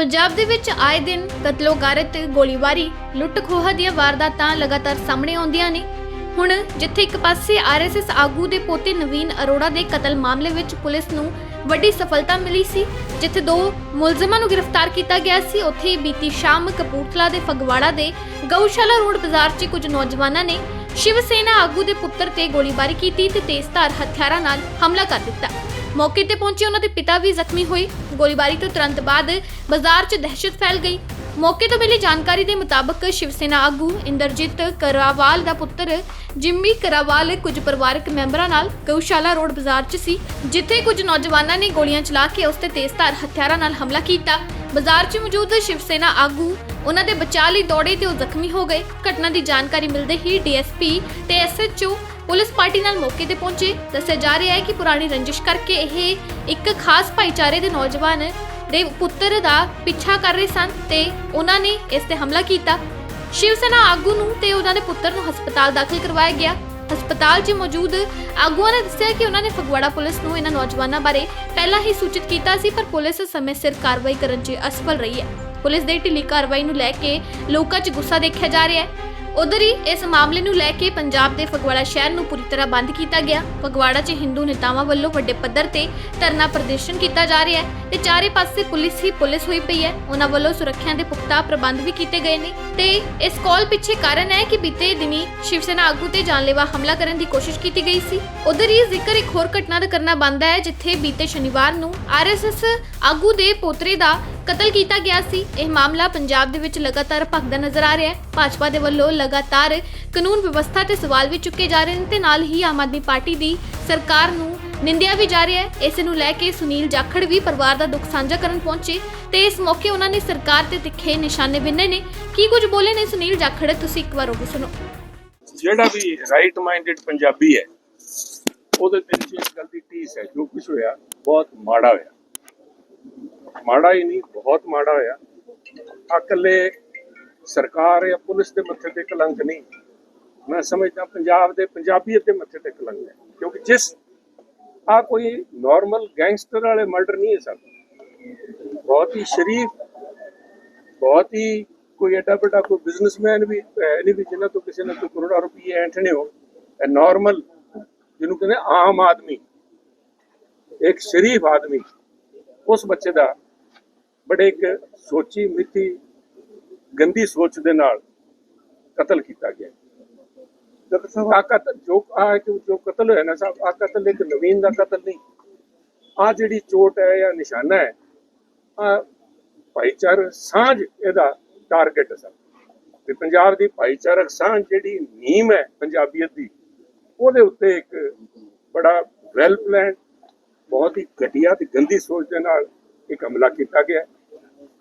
ਪੰਜਾਬ ਦੇ ਵਿੱਚ ਆਏ ਦਿਨ ਕਤਲੋਗਾਰਤ ਗੋਲੀਬਾਰੀ, ਲੁੱਟ ਖੋਹ ਦੀਆਂ ਵਾਰਦਾਤਾਂ ਲਗਾਤਾਰ ਸਾਹਮਣੇ ਆਉਂਦੀਆਂ ਨੇ। ਹੁਣ ਜਿੱਥੇ ਇੱਕ ਪਾਸੇ ਆਰਐਸਐਸ ਆਗੂ ਦੇ ਪੋਤੇ ਨਵੀਨ ਅਰੋੜਾ ਦੇ ਕਤਲ ਮਾਮਲੇ ਵਿੱਚ ਪੁਲਿਸ ਨੂੰ ਵੱਡੀ ਸਫਲਤਾ ਮਿਲੀ ਸੀ, ਜਿੱਥੇ ਦੋ ਮੁਲਜ਼ਮਾਂ ਨੂੰ ਗ੍ਰਿਫਤਾਰ ਕੀਤਾ ਗਿਆ ਸੀ। ਉੱਥੇ ਬੀਤੀ ਸ਼ਾਮ ਕਪੂਰਥਲਾ ਦੇ ਫਗਵਾੜਾ ਦੇ ਗਊਸ਼ਾਲਾ ਰੋਡ ਬਾਜ਼ਾਰ 'ਚ ਕੁਝ ਨੌਜਵਾਨਾਂ ਨੇ ਸ਼ਿਵ ਸੈਨਾ ਆਗੂ ਦੇ ਪੁੱਤਰ ਤੇ ਗੋਲੀਬਾਰੀ ਕੀਤੀ ਤੇ ਤੇਜ਼ਧਾਰ ਹਥਿਆਰਾਂ ਨਾਲ ਹਮਲਾ ਕਰ ਦਿੱਤਾ। ਮੌਕੇ ਤੇ ਪਹੁੰਚੇ ਉਹਨਾਂ ਦੇ ਪਿਤਾ ਵੀ ਜ਼ਖਮੀ ਹੋਏ। ਗੋਲੀਬਾਰੀ ਤੋਂ ਤੁਰੰਤ ਬਾਅਦ ਬਾਜ਼ਾਰ 'ਚ ਦਹਿਸ਼ਤ ਫੈਲ ਗਈ। ਮੌਕੇ ਤੋਂ ਮਿਲੀ ਜਾਣਕਾਰੀ ਦੇ ਮੁਤਾਬਕ ਸ਼ਿਵ ਸੈਨਾ ਆਗੂ ਇੰਦਰਜੀਤ ਕਰਾਵਾਲ ਦਾ ਪੁੱਤਰ ਜਿੰਮੀ ਕਰਾਵਾਲ ਕੁਝ ਪਰਿਵਾਰਕ ਮੈਂਬਰਾਂ ਨਾਲ ਗਊਸ਼ਾਲਾ ਰੋਡ ਬਾਜ਼ਾਰ 'ਚ ਸੀ, ਜਿੱਥੇ ਕੁਝ ਨੌਜਵਾਨਾਂ ਨੇ ਗੋਲੀਆਂ ਚਲਾ ਕੇ ਉਸ ਤੇ ਤੇਜ਼ਧਾਰ ਹਥਿਆਰਾਂ ਨਾਲ ਹਮਲਾ ਕੀਤਾ। ਬਾਜ਼ਾਰ 'ਚ ਮੌਜੂਦ ਸ਼ਿਵ ਸੈਨਾ ਆਗੂ ਉਹਨਾਂ ਦੇ ਬਚਾਅ ਲਈ ਦੌੜੇ ਤੇ ਉਹ ਜ਼ਖਮੀ ਹੋ ਗਏ। ਘਟਨਾ ਦੀ ਜਾਣਕਾਰੀ ਮਿਲਦੇ ਹੀ ਡੀਐਸਪੀ ਤੇ ਐਸਐਚਓ ਪੁਲਿਸ ਪਾਰਟੀ ਨਾਲ ਮੌਕੇ ਤੇ ਪਹੁੰਚੇ। ਦੱਸਿਆ ਜਾ ਰਿਹਾ ਹੈ ਕਿ ਪੁਰਾਣੀ ਰੰਜਿਸ਼ ਕਰਕੇ ਇਹ ਇੱਕ ਖਾਸ ਭਾਈਚਾਰੇ ਦੇ ਨੌਜਵਾਨ ਦੇ ਪੁੱਤਰ ਦਾ ਪਿੱਛਾ ਕਰ ਰਹੇ ਸਨ ਤੇ ਉਹਨਾਂ ਨੇ ਇਸ ਤੇ ਹਮਲਾ ਕੀਤਾ। ਸ਼ਿਵ ਸੈਨਾ ਆਗੂ ਨੂੰ ਤੇ ਉਹਨਾਂ ਦੇ ਪੁੱਤਰ ਨੂੰ ਹਸਪਤਾਲ ਦਾਖਲ ਕਰਵਾਇਆ ਗਿਆ। ਹਸਪਤਾਲ 'ਚ ਮੌਜੂਦ ਆਗੂਆਂ ਨੇ ਦੱਸਿਆ ਕਿ ਉਹਨਾਂ ਨੇ ਫਗਵਾੜਾ ਪੁਲਿਸ ਨੂੰ ਇਹਨਾਂ ਨੌਜਵਾਨਾਂ ਬਾਰੇ ਪਹਿਲਾਂ ਹੀ ਸੂਚਿਤ ਕੀਤਾ ਸੀ, ਪਰ ਪੁਲਿਸ ਸਮੇਂ ਸਿਰ ਕਾਰਵਾਈ ਕਰਨ 'ਚ ਅਸਫਲ ਰਹੀ ਹੈ। ਪੁਲਿਸ ਦੇ ਢਿੱਲੀ ਕਾਰਵਾਈ ਨੂੰ ਲੈ ਕੇ ਲੋਕਾਂ 'ਚ ਗੁੱਸਾ ਦੇਖਿਆ ਜਾ ਰਿਹਾ ਹੈ। ਉਧਰ ਹੀ ਇਸ ਮਾਮਲੇ ਨੂੰ ਲੈ ਕੇ ਪੰਜਾਬ ਦੇ ਫਗਵਾੜਾ ਸ਼ਹਿਰ ਨੂੰ ਪੂਰੀ ਤਰ੍ਹਾਂ ਬੰਦ ਕੀਤਾ ਗਿਆ। ਫਗਵਾੜਾ 'ਚ ਹਿੰਦੂ ਨੇਤਾਵਾਂ ਵੱਲੋਂ ਵੱਡੇ ਪੱਧਰ ਤੇ ਧਰਨਾ ਪ੍ਰਦਰਸ਼ਨ ਕੀਤਾ ਜਾ ਰਿਹਾ ਹੈ ਤੇ ਚਾਰੇ ਪਾਸੇ ਪੁਲਿਸ ਹੀ ਪੁਲਿਸ ਹੋਈ ਪਈ ਹੈ। ਉਹਨਾਂ ਵੱਲੋਂ ਸੁਰੱਖਿਆ ਦੇ ਪੁਖਤਾ ਪ੍ਰਬੰਧ ਵੀ ਕੀਤੇ ਗਏ ਨੇ। ਤੇ ਇਸ ਕਾਲ ਪਿੱਛੇ ਕਾਰਨ ਹੈ ਕਿ ਬੀਤੇ ਦਿਨੀ ਸ਼ਿਵ ਸੈਨਾ ਆਗੂ ਤੇ ਜਾਨਲੇਵਾ ਹਮਲਾ ਕਰਨ ਦੀ ਕੋਸ਼ਿਸ਼ ਕੀਤੀ ਗਈ ਸੀ। ਉਧਰ ਹੀ ਜ਼ਿਕਰ ਇੱਕ ਹੋਰ ਘਟਨਾ ਦਾ ਕਰਨਾ ਬਣਦਾ ਹੈ, ਜਿੱਥੇ ਬੀਤੇ ਸ਼ਨੀਵਾਰ ਨੂੰ ਆਰਐਸਐਸ ਆਗੂ ਦੇ ਪੋਤਰੇ ਦਾ ਕਤਲ ਕੀਤਾ ਗਿਆ ਸੀ। ਇਹ ਮਾਮਲਾ ਪੰਜਾਬ ਦੇ ਵਿੱਚ ਲਗਾਤਾਰ ਭਖਦਾ ਨਜ਼ਰ ਆ ਰਿਹਾ ਹੈ। ਭਾਜਪਾ ਦੇ ਵੱਲੋਂ ਲਗਾਤਾਰ ਕਾਨੂੰਨ ਵਿਵਸਥਾ ਤੇ ਸਵਾਲ ਵੀ ਚੁੱਕੇ ਜਾ ਰਹੇ ਨੇ ਤੇ ਨਾਲ ਹੀ ਆਮ ਆਦਮੀ ਪਾਰਟੀ ਦੀ ਸਰਕਾਰ ਨੂੰ ਨਿੰਦਿਆ ਵੀ ਜਾ ਰਿਹਾ ਹੈ। ਇਸ ਨੂੰ ਲੈ ਕੇ ਸੁਨੀਲ ਜਾਖੜ ਵੀ ਪਰਿਵਾਰ ਦਾ ਦੁੱਖ ਸਾਂਝਾ ਕਰਨ ਪਹੁੰਚੇ ਤੇ ਇਸ ਮੌਕੇ ਉਹਨਾਂ ਨੇ ਸਰਕਾਰ ਤੇ ਤਿੱਖੇ ਨਿਸ਼ਾਨੇ ਬਿੰਨੇ ਨੇ। ਕੀ ਕੁਝ ਬੋਲੇ ਨੇ ਸੁਨੀਲ ਜਾਖੜ? ਤੁਸੀਂ ਇੱਕ ਵਾਰ ਉਹ ਸੁਣੋ। ਜਿਹੜਾ ਵੀ ਰਾਈਟ ਮਾਈਂਡਡ ਪੰਜਾਬੀ ਹੈ, ਉਹਦੇ ਦਿਲ 'ਚ ਇਸ ਗੱਲ ਦੀ ਟੀਸ ਹੈ। ਜੋ ਕੁਝ ਹੋਇਆ, ਬਹੁਤ ਮਾੜਾ ਹੋਇਆ। ਮਾੜਾ ਹੀ ਨਹੀਂ, ਬਹੁਤ ਮਾੜਾ ਹੋਇਆ। ਆਹ ਸਰਕਾਰ ਜਾਂ ਪੁਲਿਸ ਦੇ ਮੱਥੇ ਤੇ ਕਲੰਕ ਨਹੀਂ। ਮੈਂ ਸਮਝਦਾ, ਪੰਜਾਬ ਦੇ ਪੰਜਾਬੀਅਤ ਦੇ ਮੱਥੇ ਤੇ ਕਲੰਕ ਹੈ। ਕਿਉਂਕਿ ਜਿਸ ਆ ਕੋਈ ਨਾਰਮਲ ਗੈਂਗਸਟਰ ਵਾਲੇ ਮਰਡਰ ਨਹੀਂ ਹੈ ਸਭ ਬਹੁਤ ਹੀ ਸ਼ਰੀਫ, ਬਹੁਤ ਹੀ ਕੋਈ ਐਡਾ ਵੱਡਾ ਕੋਈ ਬਿਜ਼ਨਸਮੈਨ ਵੀ ਹੈ ਨਹੀਂ ਵੀ ਜਿਨ੍ਹਾਂ ਤੋਂ ਕਿਸੇ ਨੇ ਕੋਈ ਕਰੋੜਾਂ ਰੁਪਏ ਐਂਠਣੇ ਹੋ ਇਹ ਨਾਰਮਲ ਜਿਹਨੂੰ ਕਹਿੰਦੇ ਆਮ ਆਦਮੀ। ਇੱਕ ਸ਼ਰੀਫ ਆਦਮੀ ਉਸ ਬੱਚੇ ਦਾ ਬੜੇ ਇੱਕ ਸੋਚੀ ਮਿੱਠੀ ਗੰਦੀ ਸੋਚ ਦੇ ਨਾਲ ਕਤਲ ਕੀਤਾ ਗਿਆ। ਆ ਕਤਲ ਜੋ ਆ ਜੋ ਕਤਲ ਹੋਇਆ ਨਾ ਸਾਹਿਬ ਆ ਕਤਲ ਇੱਕ ਨਵੀਨ ਦਾ ਕਤਲ ਨਹੀਂ ਆ ਜਿਹੜੀ ਚੋਟ ਹੈ ਜਾਂ ਨਿਸ਼ਾਨਾ ਹੈ ਆ ਭਾਈਚਾਰਕ ਸਾਂਝ ਇਹਦਾ ਟਾਰਗੇਟ ਹੈ ਸਰ ਤੇ ਪੰਜਾਬ ਦੀ ਭਾਈਚਾਰਕ ਸਾਂਝ ਜਿਹੜੀ ਨੀਮ ਹੈ ਪੰਜਾਬੀਅਤ ਦੀ ਉਹਦੇ ਉੱਤੇ ਇੱਕ ਬੜਾ ਵੈਲ ਪਲਾਨ ਬਹੁਤ ਹੀ ਘਟੀਆ ਤੇ ਗੰਦੀ ਸੋਚ ਦੇ ਨਾਲ ਇੱਕ ਹਮਲਾ ਕੀਤਾ ਗਿਆ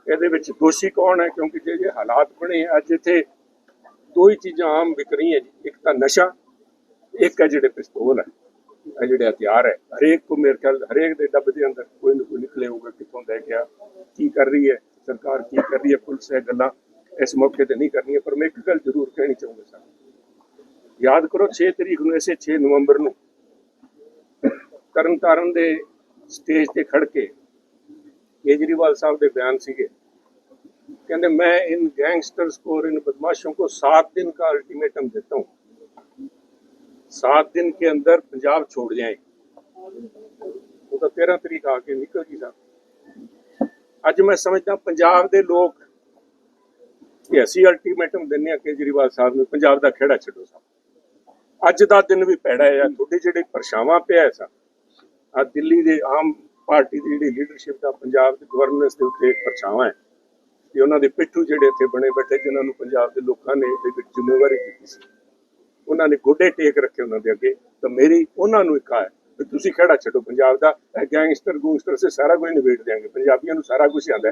ਇਹਦੇ ਵਿੱਚ ਦੋਸ਼ੀ ਕੌਣ ਹੈ ਕਿਉਂਕਿ ਜੇ ਜੇ ਹਾਲਾਤ ਬਣੇ ਅੱਜ ਇੱਥੇ ਦੋ ਹੀ ਚੀਜ਼ਾਂ ਆਮ ਵਿਕ ਰਹੀਆਂ ਜੀ। ਇੱਕ ਤਾਂ ਨਸ਼ਾ, ਇੱਕ ਹੈ ਜਿਹੜੇ ਪਿਸਤੌਲ ਹੈ। ਇਹ ਜਿਹੜੇ ਹਥਿਆਰ ਹੈ, ਹਰੇਕ ਕੋ ਮੇਰੇ ਖਿਆਲ ਹਰੇਕ ਦੇ ਡੱਬ ਦੇ ਅੰਦਰ ਕੋਈ ਨਾ ਕੋਈ ਨਿਕਲੇ ਹੋਊਗਾ, ਕਿੱਥੋਂ ਲੈ ਗਿਆ ਕੀ ਕਰ ਰਹੀ ਹੈ, ਸਰਕਾਰ ਕੀ ਕਰ ਰਹੀ ਹੈ, ਪੁਲਿਸ ਇਹ ਗੱਲਾਂ ਇਸ ਮੌਕੇ ਤੇ ਨਹੀਂ ਕਰਨੀਆਂ। ਪਰ ਮੈਂ ਇੱਕ ਗੱਲ ਜ਼ਰੂਰ ਕਹਿਣੀ ਚਾਹੁੰਦਾ ਸਾਂ। ਯਾਦ ਕਰੋ 6 ਤਰੀਕ ਨੂੰ ਐਸੇ 6 ਨਵੰਬਰ ਨੂੰ ਤਰਨਤਾਰਨ ਦੇ ਸਟੇਜ ਤੇ ਖੜ ਕੇ ਕੇਜਰੀਵਾਲ ਸਾਹਿਬ ਦੇ ਬਿਆਨ ਸੀਗੇ। कहते मैं इन गैंगस्टर्स को और इन बदमाशों को सात दिन का अल्टीमेटम देता हूँ सात दिन के अंदर पंजाब छोड़ जाए वो तो तेरह तरीक आके निकल गई साहब ਅੱਜ ਮੈਂ ਸਮਝਦਾ ਪੰਜਾਬ ਦੇ ਲੋਕ ਕਿ ਅਸੀਂ ਅਲਟੀਮੇਟਮ ਦਿੰਨੇ ਆ ਕੇਜਰੀਵਾਲ ਸਾਹਿਬ ਨੂੰ ਪੰਜਾਬ ਦਾ ਖੇੜਾ ਛੱਡੋ ਸਾਹਿਬ ਅੱਜ ਦਾ ਦਿਨ ਵੀ ਪੈੜਾ ਹੈ ਤੁਹਾਡੀ ਜਿਹੜੀ ਪਰਛਾਵਾਂ ਪਿਆ ਹੈ ਸਾਹਿਬ ਆ ਦਿੱਲੀ ਦੇ ਆਮ ਪਾਰਟੀ ਦੀ ਜਿਹੜੀ ਲੀਡਰਸ਼ਿਪ ਦਾ ਪੰਜਾਬ ਦੀ ਗਵਰਨੈਂਸ ਦੇ ਉੱਤੇ ਇੱਕ ਪਰਛਾਵਾਂ ਹੈ ਕਿ ਉਹਨਾਂ ਦੇ ਪਿੱਠੂ ਜਿਹੜੇ ਇੱਥੇ ਬਣੇ ਬੈਠੇ ਜਿਨ੍ਹਾਂ ਨੂੰ ਪੰਜਾਬ ਦੇ ਲੋਕਾਂ ਨੇ ਇਹਦੇ ਵਿੱਚ ਜ਼ਿੰਮੇਵਾਰੀ ਦਿੱਤੀ ਸੀ। ਉਹਨਾਂ ਨੇ ਗੋਡੇ ਟੇਕ ਰੱਖੇ ਉਹਨਾਂ ਦੇ ਅੱਗੇ, ਤਾਂ ਮੇਰੀ ਉਹਨਾਂ ਨੂੰ ਇੱਕ ਹੈ ਕਿ ਤੁਸੀਂ ਖੜਾ ਛੱਡੋ ਪੰਜਾਬ ਦਾ ਗੈਂਗਸਟਰ ਗੂੰਗਸਟਰ ਸੇ ਸਾਰਾ ਕੁਝ ਨਿਬੇੜ ਦਿਆਂਗੇ, ਪੰਜਾਬੀਆਂ ਨੂੰ ਸਾਰਾ ਕੁਝ ਆਉਂਦਾ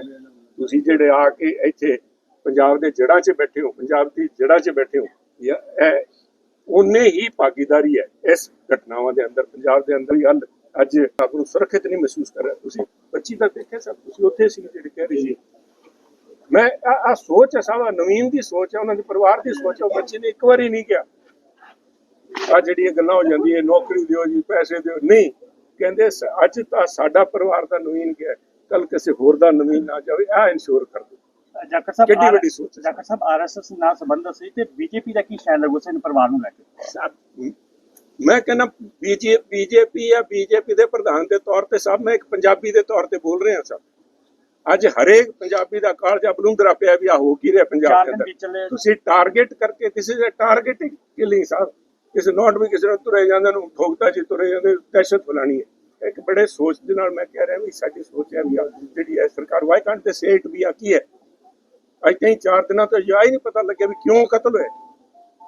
ਤੁਸੀਂ ਜਿਹੜੇ ਆ ਕੇ ਇੱਥੇ ਪੰਜਾਬ ਦੇ ਜੜ੍ਹਾਂ 'ਚ ਬੈਠੇ ਹੋ, ਪੰਜਾਬ ਦੀ ਜੜ੍ਹਾਂ 'ਚ ਬੈਠੇ ਹੋ, ਇਹ ਇਹ ਉਹਨੇ ਹੀ ਭਾਗੀਦਾਰੀ ਹੈ ਇਸ ਘਟਨਾਵਾਂ ਦੇ ਅੰਦਰ, ਪੰਜਾਬ ਦੇ ਅੰਦਰ ਹੀ ਹੱਲ। ਅੱਜ ਆਪ ਨੂੰ ਸੁਰੱਖਿਅਤ ਨਹੀਂ ਮਹਿਸੂਸ ਕਰ ਰਿਹਾ ਤੁਸੀਂ। ਬੱਚੀ ਤਾਂ ਦੇਖਿਆ ਸਭ ਤੁਸੀਂ ਉੱਥੇ ਸੀ ਜਿਹੜੇ ਕਹਿ ਰਹੇ ਸੀ। ਮੈਂ ਆ ਸੋਚ ਹੈ ਸਾਡਾ ਨਵੀਨ ਦੀ ਸੋਚ ਹੈ ਉਹਨਾਂ ਦੇ ਪਰਿਵਾਰ ਦੀ ਸੋਚ ਹੈ ਬੱਚੇ ਨੇ ਇੱਕ ਵਾਰੀ ਨਹੀਂ ਕਿਹਾ। ਆ ਜਿਹੜੀਆਂ ਗੱਲਾਂ ਹੋ ਜਾਂਦੀਆਂ ਨੌਕਰੀ ਦਿਓ ਜੀ ਪੈਸੇ ਦਿਓ। ਨਹੀਂ ਕਹਿੰਦੇ ਅੱਜ ਤਾਂ ਸਾਡਾ ਪਰਿਵਾਰ ਦਾ ਨਵੀਨ ਗਿਆ ਕੱਲ ਕਿਸੇ ਹੋਰ ਦਾ ਨਵੀਨ ਨਾ ਜਾਵੇ ਆ ਇਨਸ਼ੋਰ ਕਰ ਦੋ ਜਾਖੜ ਸਾਹਿਬ ਕਿੱਡੀ ਵੱਡੀ ਸੋਚ। ਜਾਖੜ ਸਾਹਿਬ ਆਰਐਸਐਸ ਨਾਲ ਸੰਬੰਧ ਸੀ ਤੇ ਬੀਜੇਪੀ ਦਾ ਕੀ ਸਟੈਂਡ ਹੈ ਗੁਰਸੇਨ ਪਰਿਵਾਰ ਨੂੰ ਲੈ ਕੇ? ਮੈਂ ਕਹਿੰਦਾ ਬੀਜੇ ਬੀਜੇਪੀ ਆ ਬੀਜੇਪੀ ਦੇ ਪ੍ਰਧਾਨ ਦੇ ਤੌਰ ਤੇ ਸਾਹਿਬ ਮੈਂ ਇੱਕ ਪੰਜਾਬੀ ਦੇ ਤੌਰ ਤੇ ਬੋਲ ਰਿਹਾ ਸਾਹਿਬ ਅੱਜ ਹਰੇਕ ਪੰਜਾਬੀ ਦਾ ਕਾਲਜਾ ਬਲੂੰਦਰਾ ਪਿਆ ਵੀ ਆ ਹੋ ਕੀ ਰਿਹਾ ਪੰਜਾਬ ਦੇ ਅੰਦਰ। ਤੁਸੀਂ ਟਾਰਗੇਟ ਕਰਕੇ ਕਿਸੇ ਦੇ ਟਾਰਗੇਟ ਕਿਲਿੰਗ ਸਾਹਿਬ ਕਿਸੇ ਨੋਟ ਵੀ ਕਿਸੇ ਨੂੰ ਤੁਰੇ ਜਾਂਦੇ ਨੂੰ ਠੋਕਦਾ ਜੀ ਤੁਰੇ ਜਾਂਦੇ ਦਹਿਸ਼ਤ ਫਲਾਣੀ ਹੈ। ਇੱਕ ਬੜੇ ਸੋਚ ਦੇ ਨਾਲ ਮੈਂ ਕਹਿ ਰਿਹਾ ਵੀ ਸਾਡੀ ਸੋਚ ਹੈ ਵੀ ਜਿਹੜੀ ਹੈ ਸਰਕਾਰ ਵਾਈ ਕਾਂਟ ਤੇ ਸੇ ਇਟ ਵੀ ਆ ਕੀ ਹੈ? ਅੱਜ ਤਾਈਂ ਚਾਰ ਦਿਨਾਂ ਤੋਂ ਯਾ ਹੀ ਨਹੀਂ ਪਤਾ ਲੱਗਿਆ ਵੀ ਕਿਉਂ ਕਤਲ ਹੋਇਆ।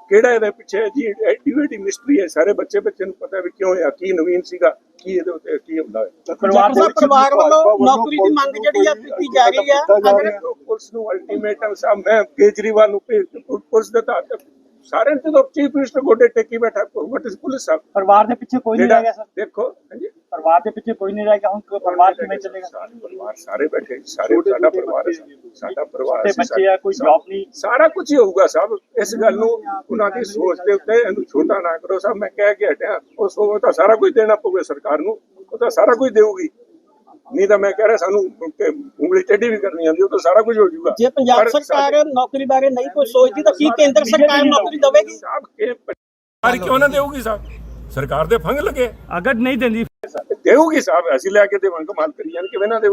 ਕਿਹੜਾ ਇਹਦੇ ਪਿੱਛੇ ਜੀ ਐਡੀ ਵੱਡੀ ਮਿਸਟਰੀ ਹੈ ਸਾਰੇ ਬੱਚੇ ਬੱਚੇ ਨੂੰ ਪਤਾ ਵੀ ਕਿਉਂ ਹੋਇਆ ਕੀ ਨਵੀਨ ਸੀਗਾ। ਕੀ ਇਹਦੇ ਉੱਤੇ ਕੀ ਹੁੰਦਾ ਹੈ? ਪਰਿਵਾਰ ਦੇ ਪਰਿਵਾਰ ਵੱਲੋਂ ਨੌਕਰੀ ਦੀ ਮੰਗ ਜਿਹੜੀ ਆ ਕੀਤੀ ਜਾ ਰਹੀ ਆ ਅਗਰ ਪੁਲਿਸ ਨੂੰ ਅਲਟੀਮੇਟਮ ਸਾਹਿਬ ਮੈਂ ਕੇਜਰੀਵਾਲ ਨੂੰ ਪੁਲਿਸ ਦੇ ਤਾਂ ਸਾਰੇ ਤੇ ਚੀਫ ਮਿਨਿਸਟਰ ਗੋਡੇ ਟੇਕੀ ਬੈਠਾ ਪੁਲਿਸ ਸਾਹਿਬ ਪਰਿਵਾਰ ਦੇ ਪਿੱਛੇ ਕੋਈ ਨਹੀਂ ਰਹਿ ਗਿਆ ਸਰ। ਦੇਖੋ ਹਾਂਜੀ? ਪਰਿਵਾਰ ਦੇ ਪਿੱਛੇ ਕੋਈ ਨਹੀਂ ਰਹਿ ਗਿਆ ਹੁਣ ਕ- ਪਰਿਵਾਰ ਕਿਵੇਂ ਚੱਲੇਗਾ? ਪਰਿਵਾਰ ਸਾਰੇ ਬੈਠੇ ਸਾਰੇ ਸਾਡਾ ਪਰਿਵਾਰ ਹੈ ਸਾਡਾ। ਪਰਿਵਾਰ ਅਸੀਂ ਬੱਚੇ ਆ ਕੋਈ ਜੌਬ ਨਹੀਂ। ਸਾਰਾ ਕੁਝ ਹੀ ਹੋਊਗਾ ਸਾਹਿਬ ਇਸ ਗੱਲ ਨੂੰ ਉਹਨਾਂ ਦੀ ਸੋਚ ਦੇ ਉੱਤੇ ਇਹਨੂੰ ਛੋਟਾ ਨਾ ਕਰੋ ਸਾਹਿਬ ਮੈਂ ਕਹਿ ਕੇ ਹਟਿਆ ਉਹ ਸੋ ਉਹ ਤਾਂ ਸਾਰਾ ਕੁਝ ਦੇਣਾ ਪਊਗਾ ਸਰਕਾਰ ਨੂੰ ਉਹ ਤਾਂ ਸਾਰਾ ਕੁਝ ਦੇਊਗੀ। ਨਹੀਂ ਤਾਂ ਮੈਂ ਕਹਿ ਰਿਹਾ ਸਾਨੂੰ ਉਂਗਲੀ ਟੇਢੀ ਵੀ ਕਰਨੀ ਆਉਂਦੀ ਉਹ ਤਾਂ ਸਾਰਾ ਕੁਝ ਹੋ ਜਾਊਗਾ। ਜੇ ਪੰਜਾਬ ਸਰਕਾਰ ਨੌਕਰੀ ਬਾਰੇ ਨਹੀਂ ਕੋਈ ਸੋਚਦੀ ਤਾਂ ਕੀ ਕੇਂਦਰ ਸਰਕਾਰ ਨੌਕਰੀ ਦੇਵੇਗੀ? ਸਾਹਿਬ ਕੇ ਸਰਕਾਰ ਕਿਉਂ ਨਾ ਦੇਊਗੀ ਸਾਹਿਬ ਸਰਕਾਰ ਦੇ ਫੰਗ ਲੱਗੇ। ਅਗਰ ਨਹੀਂ ਦਿੰਦੀ ਦੇਊਗੀ ਸਾਹਿਬ ਅਸੀਂ ਲੈ ਕੇ ਦੇਵਾਂਗੇ ਮਾਲ ਕਰੀ ਜਾਣ ਕਿਵੇਂ ਨਾ ਦੇਊ